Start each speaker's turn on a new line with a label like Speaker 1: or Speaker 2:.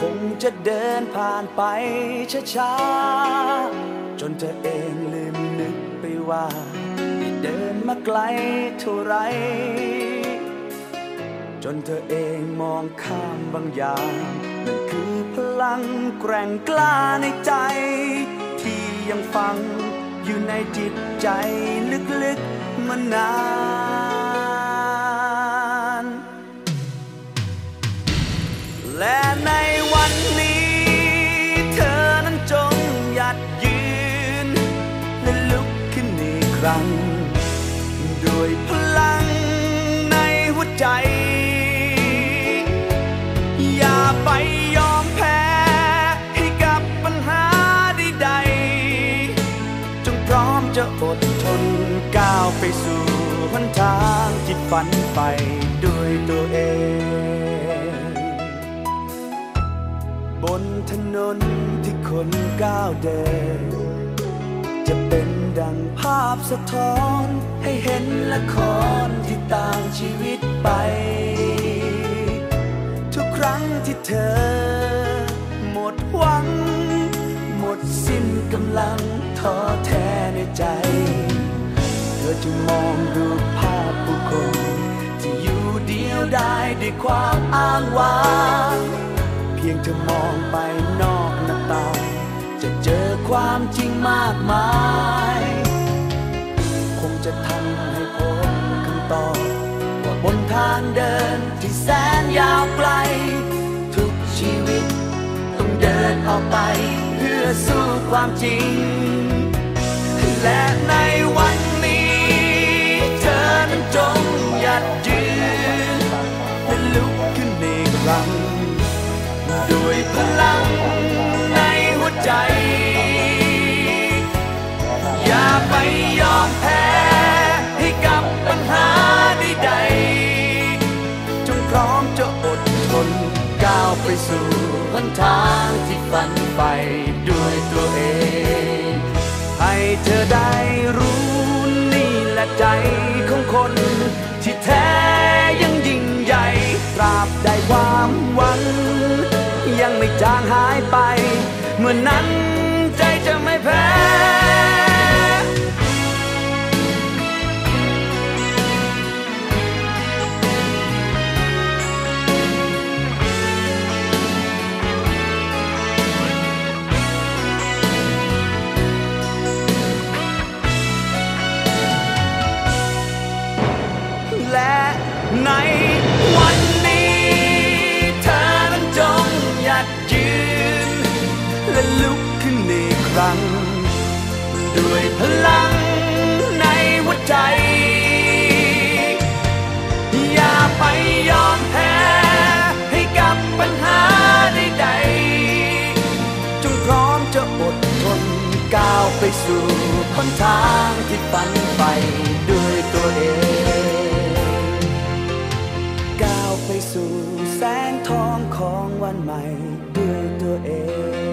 Speaker 1: คงจะเดินผ่านไปช้าๆ จนเธอเองลืมนึกไปว่าได้เดินมาไกลเท่าไร จนเธอเองมองข้ามบางอย่างนั่นคือพลังแกร่งกล้าในใจ ที่ยังฝังอยู่ในจิตใจลึกๆมานาน อดทนก้าวไปสู่หนทางที่ฝันไปด้วยตัวเอง บนถนนที่คนก้าวเดิน จะเป็นดังภาพสะท้อนให้เห็นละครที่ต่างชีวิตไป ทุกครั้งที่เธอ ดสิ้นกำลังท้อแท้ในใจ เธอจะมองดูภาพผู้คน ที่อยู่เดียวได้ด้วยความอ้างว้างเพียงเธอมองไปนอกหน้าต่างจะเจอความจริงมากมาย คงจะทำให้พบคำตอบว่าบนทางเดินที่แสน ความจริง และในวันนี้เธอนั้นจงหยัดยืนและลุกขึ้นอีกครั้งด้วยพลังในหัวใจ อย่าไปยอมแพ้ให้กับปัญหาใดๆจงพร้อมจะอดทนก้าวไปสู่หนทางที่ฝันไปด้วย เธอได้รู้นี่แหละใจของคน ที่แท้ยังยิ่งใหญ่ตราบใดความหวัง ยังไม่จางหายไป เมื่อนั้น และในวันนี้เธอนั้นจงหยัดยืน และลุกขึ้นอีกครั้ง ด้วยพลังในหัวใจ อย่าไปยอมแพ้ให้กับปัญหาใดๆจงพร้อมจะอดทนก้าวไปสู่หนทางที่ฝันไปด้วยตัวเอง แสงทองของวันใหม่ด้วยตัวเอง